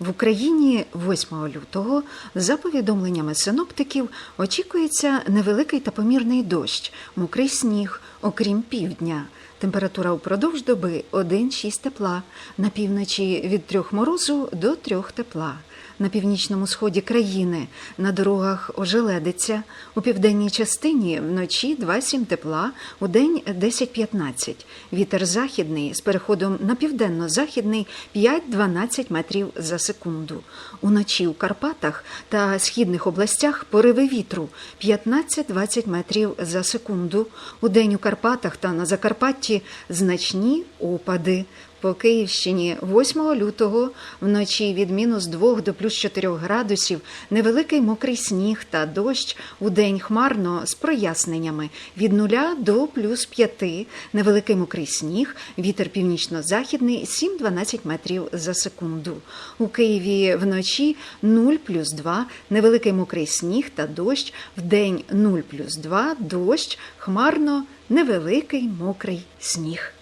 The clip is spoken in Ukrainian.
В Україні 8 лютого, за повідомленнями синоптиків, очікується невеликий та помірний дощ, мокрий сніг, окрім півдня. Температура упродовж доби 1-6 тепла, на півночі від 3 морозу до 3 тепла. На північному сході країни на дорогах ожеледиться, у південній частині вночі 2-7 тепла, у день 10-15. Вітер західний з переходом на південно-західний 5-12 метрів за секунду. Уночі у Карпатах та східних областях пориви вітру 15-20 метрів за секунду. У день у Карпатах та на Закарпатті значні опади. По Київщині 8 лютого вночі від мінус 2 до плюс 4 градусів невеликий мокрий сніг та дощ у день хмарно з проясненнями від 0 до плюс 5 невеликий мокрий сніг, вітер північно-західний 7-12 метрів за секунду. У Києві вночі 0 плюс 2 невеликий мокрий сніг та дощ, в день 0 плюс 2 дощ, хмарно невеликий мокрий сніг.